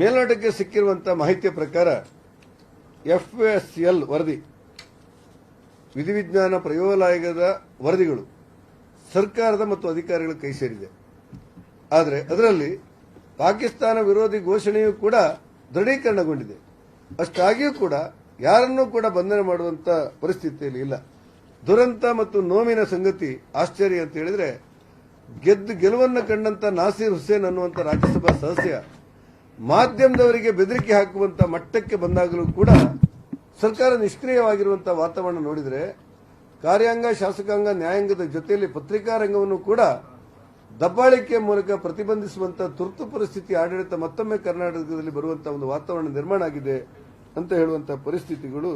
ಮೇಲ್ನೋಟಕ್ಕೆ ಸಿಕ್ಕಿರುವಂತಹ ಮಾಹಿತಿಯ ಪ್ರಕಾರ ಎಫ್ಎಸ್ಎಲ್ ವರದಿ, ವಿಧಿವಿಜ್ಞಾನ ಪ್ರಯೋಗಾಲಯದ ವರದಿಗಳು ಸರ್ಕಾರದ ಮತ್ತು ಅಧಿಕಾರಿಗಳ ಕೈ ಸೇರಿದೆ. ಆದರೆ ಅದರಲ್ಲಿ ಪಾಕಿಸ್ತಾನ ವಿರೋಧಿ ಘೋಷಣೆಯೂ ಕೂಡ ದೃಢೀಕರಣಗೊಂಡಿದೆ. ಅಷ್ಟಾಗಿಯೂ ಕೂಡ ಯಾರನ್ನೂ ಕೂಡ ಬಂಧನ ಮಾಡುವಂತ ಪರಿಸ್ಥಿತಿಯಲ್ಲಿ ಇಲ್ಲ. ದುರಂತ ಮತ್ತು ನೋವಿನ ಸಂಗತಿ ಆಶ್ಚರ್ಯ ಅಂತ ಹೇಳಿದ್ರೆ ಗೆದ್ದು ಗೆಲುವನ್ನು ಕಂಡಂತ ನಾಸೀರ್ ಹುಸೇನ್ ಅನ್ನುವಂತ ರಾಜ್ಯಸಭಾ ಸದಸ್ಯ ಮಾಧ್ಯಮದವರಿಗೆ ಬೆದರಿಕೆ ಹಾಕುವಂತ ಮಟ್ಟಕ್ಕೆ ಬಂದಾಗಲೂ ಕೂಡ ಸರ್ಕಾರ ನಿಷ್ಕ್ರಿಯವಾಗಿರುವಂತಹ ವಾತಾವರಣ ನೋಡಿದರೆ ಕಾರ್ಯಾಂಗ, ಶಾಸಕಾಂಗ, ನ್ಯಾಯಾಂಗದ ಜೊತೆಯಲ್ಲಿ ಪತ್ರಿಕಾ ರಂಗವನ್ನು ಕೂಡ ದಬ್ಬಾಳಿಕೆ ಮೂಲಕ ಪ್ರತಿಬಂಧಿಸುವಂತಹ ತುರ್ತು ಪರಿಸ್ಥಿತಿ ಆಡಳಿತ ಮತ್ತೊಮ್ಮೆ ಕರ್ನಾಟಕದಲ್ಲಿ ಬರುವಂತಹ ಒಂದು ವಾತಾವರಣ ನಿರ್ಮಾಣ ಆಗಿದೆ ಅಂತ ಹೇಳುವಂತಹ ಪರಿಸ್ಥಿತಿಗಳು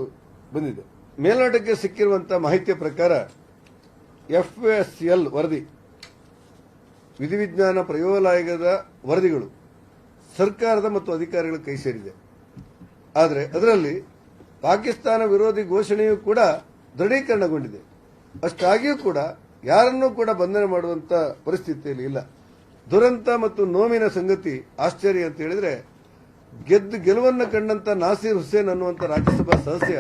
ಬಂದಿದೆ. ಮೇಲ್ನೋಟಕ್ಕೆ ಸಿಕ್ಕಿರುವಂತಹ ಮಾಹಿತಿಯ ಪ್ರಕಾರ ಎಫ್ಎಸ್ಎಲ್ ವರದಿ, ವಿಧಿವಿಜ್ಞಾನ ಪ್ರಯೋಗಾಲಯದ ವರದಿಗಳು. ಸರ್ಕಾರದ ಮತ್ತು ಅಧಿಕಾರಿಗಳ ಕೈ ಸೇರಿದೆ. ಆದರೆ ಅದರಲ್ಲಿ ಪಾಕಿಸ್ತಾನ ವಿರೋಧಿ ಘೋಷಣೆಯೂ ಕೂಡ ದೃಢೀಕರಣಗೊಂಡಿದೆ. ಅಷ್ಟಾಗಿಯೂ ಕೂಡ ಯಾರನ್ನೂ ಕೂಡ ಬಂಧನ ಮಾಡುವಂತ ಪರಿಸ್ಥಿತಿಯಲ್ಲಿ ಇಲ್ಲ. ದುರಂತ ಮತ್ತು ನೋವಿನ ಸಂಗತಿ ಆಶ್ಚರ್ಯ ಅಂತ ಹೇಳಿದ್ರೆ, ಗೆದ್ದು ಗೆಲುವನ್ನು ಕಂಡಂತ ನಾಸೀರ್ ಹುಸೇನ್ ಅನ್ನುವಂತ ರಾಜ್ಯಸಭಾ ಸದಸ್ಯ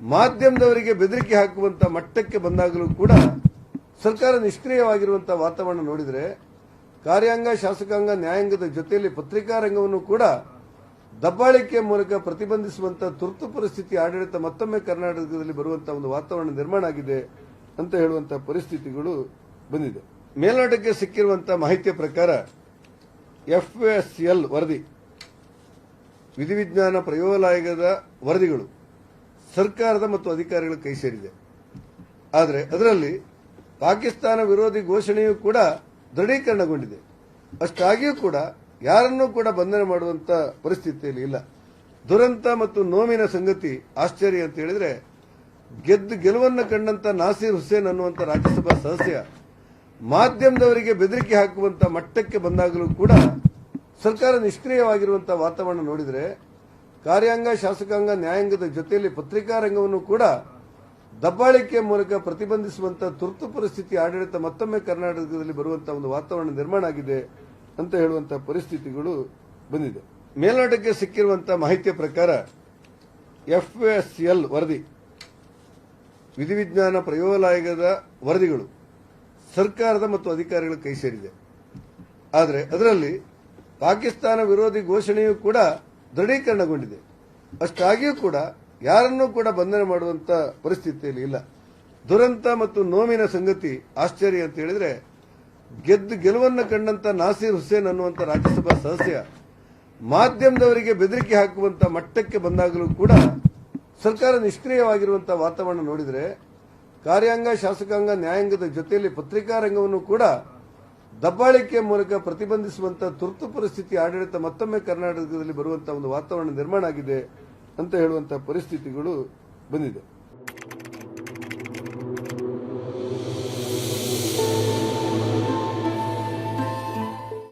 ಮಾಧ್ಯಮದವರಿಗೆ ಬೆದರಿಕೆ ಹಾಕುವಂತ ಮಟ್ಟಕ್ಕೆ ಬಂದಾಗಲೂ ಕೂಡ ಸರ್ಕಾರ ನಿಷ್ಕ್ರಿಯವಾಗಿರುವಂತಹ ವಾತಾವರಣ ನೋಡಿದರೆ ಕಾರ್ಯಾಂಗ, ಶಾಸಕಾಂಗ, ನ್ಯಾಯಾಂಗದ ಜೊತೆಯಲ್ಲಿ ಪತ್ರಿಕಾ ರಂಗವನ್ನು ಕೂಡ ದಬ್ಬಾಳಿಕೆ ಮೂಲಕ ಪ್ರತಿಬಂಧಿಸುವಂತಹ ತುರ್ತು ಪರಿಸ್ಥಿತಿ ಆಡಳಿತ ಮತ್ತೊಮ್ಮೆ ಕರ್ನಾಟಕದಲ್ಲಿ ಬರುವಂತಹ ಒಂದು ವಾತಾವರಣ ನಿರ್ಮಾಣ ಆಗಿದೆ ಅಂತ ಹೇಳುವಂತಹ ಪರಿಸ್ಥಿತಿಗಳು ಬಂದಿದೆ. ಮೇಲ್ನೋಟಕ್ಕೆ ಸಿಕ್ಕಿರುವಂತಹ ಮಾಹಿತಿಯ ಪ್ರಕಾರ ಎಫ್ಎಸ್ಎಲ್ ವರದಿ, ವಿಧಿವಿಜ್ಞಾನ ಪ್ರಯೋಗಾಲಯದ ವರದಿಗಳು ಸರ್ಕಾರದ ಮತ್ತು ಅಧಿಕಾರಿಗಳ ಕೈ ಸೇರಿದೆ. ಆದರೆ ಅದರಲ್ಲಿ ಪಾಕಿಸ್ತಾನ ವಿರೋಧಿ ಘೋಷಣೆಯೂ ಕೂಡ ದೃಢೀಕರಣಗೊಂಡಿದೆ. ಅಷ್ಟಾಗಿಯೂ ಕೂಡ ಯಾರನ್ನೂ ಕೂಡ ಬಂಧನ ಮಾಡುವಂತ ಪರಿಸ್ಥಿತಿಯಲ್ಲಿ ಇಲ್ಲ. ದುರಂತ ಮತ್ತು ನೋವಿನ ಸಂಗತಿ ಆಶ್ಚರ್ಯ ಅಂತ ಹೇಳಿದ್ರೆ, ಗೆದ್ದು ಗೆಲುವನ್ನು ಕಂಡಂತ ನಾಸೀರ್ ಹುಸೇನ್ ಅನ್ನುವಂತ ರಾಜ್ಯಸಭಾ ಸದಸ್ಯ ಮಾಧ್ಯಮದವರಿಗೆ ಬೆದರಿಕೆ ಹಾಕುವಂತ ಮಟ್ಟಕ್ಕೆ ಬಂದಾಗಲೂ ಕೂಡ ಸರ್ಕಾರ ನಿಷ್ಕ್ರಿಯವಾಗಿರುವಂತಹ ವಾತಾವರಣ ನೋಡಿದರೆ, ಕಾರ್ಯಾಂಗ, ಶಾಸಕಾಂಗ, ನ್ಯಾಯಾಂಗದ ಜೊತೆಯಲ್ಲಿ ಪತ್ರಿಕಾ ರಂಗವನ್ನು ಕೂಡ ದಬ್ಬಾಳಿಕೆ ಮೂಲಕ ಪ್ರತಿಬಂಧಿಸುವಂತಹ ತುರ್ತು ಪರಿಸ್ಥಿತಿ ಆಡಳಿತ ಮತ್ತೊಮ್ಮೆ ಕರ್ನಾಟಕದಲ್ಲಿ ಬರುವಂತಹ ಒಂದು ವಾತಾವರಣ ನಿರ್ಮಾಣ ಆಗಿದೆ ಅಂತ ಹೇಳುವಂತಹ ಪರಿಸ್ಥಿತಿಗಳು ಬಂದಿದೆ. ಮೇಲ್ನೋಟಕ್ಕೆ ಸಿಕ್ಕಿರುವಂತಹ ಮಾಹಿತಿಯ ಪ್ರಕಾರ ಎಫ್ಎಸ್ಎಲ್ ವರದಿ, ವಿಧಿವಿಜ್ಞಾನ ಪ್ರಯೋಗಾಲಯದ ವರದಿಗಳು ಸರ್ಕಾರದ ಮತ್ತು ಅಧಿಕಾರಿಗಳ ಕೈ ಸೇರಿದೆ. ಆದರೆ ಅದರಲ್ಲಿ ಪಾಕಿಸ್ತಾನ ವಿರೋಧಿ ಘೋಷಣೆಯೂ ಕೂಡ ದೃಢೀಕರಣಗೊಂಡಿದೆ. ಅಷ್ಟಾಗಿಯೂ ಕೂಡ ಯಾರನ್ನೂ ಕೂಡ ಬಂಧನ ಮಾಡುವಂತ ಪರಿಸ್ಥಿತಿಯಲ್ಲಿ ಇಲ್ಲ. ದುರಂತ ಮತ್ತು ನೋವಿನ ಸಂಗತಿ ಆಶ್ಚರ್ಯ ಅಂತ ಹೇಳಿದ್ರೆ, ಗೆದ್ದು ಗೆಲುವನ್ನು ಕಂಡಂತ ನಾಸೀರ್ ಹುಸೇನ್ ಅನ್ನುವಂತ ರಾಜ್ಯಸಭಾ ಸದಸ್ಯ ಮಾಧ್ಯಮದವರಿಗೆ ಬೆದರಿಕೆ ಹಾಕುವಂತ ಮಟ್ಟಕ್ಕೆ ಬಂದಾಗಲೂ ಕೂಡ ಸರ್ಕಾರ ನಿಷ್ಕ್ರಿಯವಾಗಿರುವಂತಹ ವಾತಾವರಣ ನೋಡಿದರೆ, ಕಾರ್ಯಾಂಗ, ಶಾಸಕಾಂಗ, ನ್ಯಾಯಾಂಗದ ಜೊತೆಯಲ್ಲಿ ಪತ್ರಿಕಾ ರಂಗವನ್ನು ಕೂಡ ದಬ್ಬಾಳಿಕೆ ಮೂಲಕ ಪ್ರತಿಬಂಧಿಸುವಂತಹ ತುರ್ತು ಪರಿಸ್ಥಿತಿ ಆಡಳಿತ ಮತ್ತೊಮ್ಮೆ ಕರ್ನಾಟಕದಲ್ಲಿ ಬರುವಂತಹ ಒಂದು ವಾತಾವರಣ ನಿರ್ಮಾಣ ಆಗಿದೆ. ಅಂತ ಹೇಳುವಂತಹ ಪರಿಸ್ಥಿತಿಗಳು ಬಂದಿದೆ.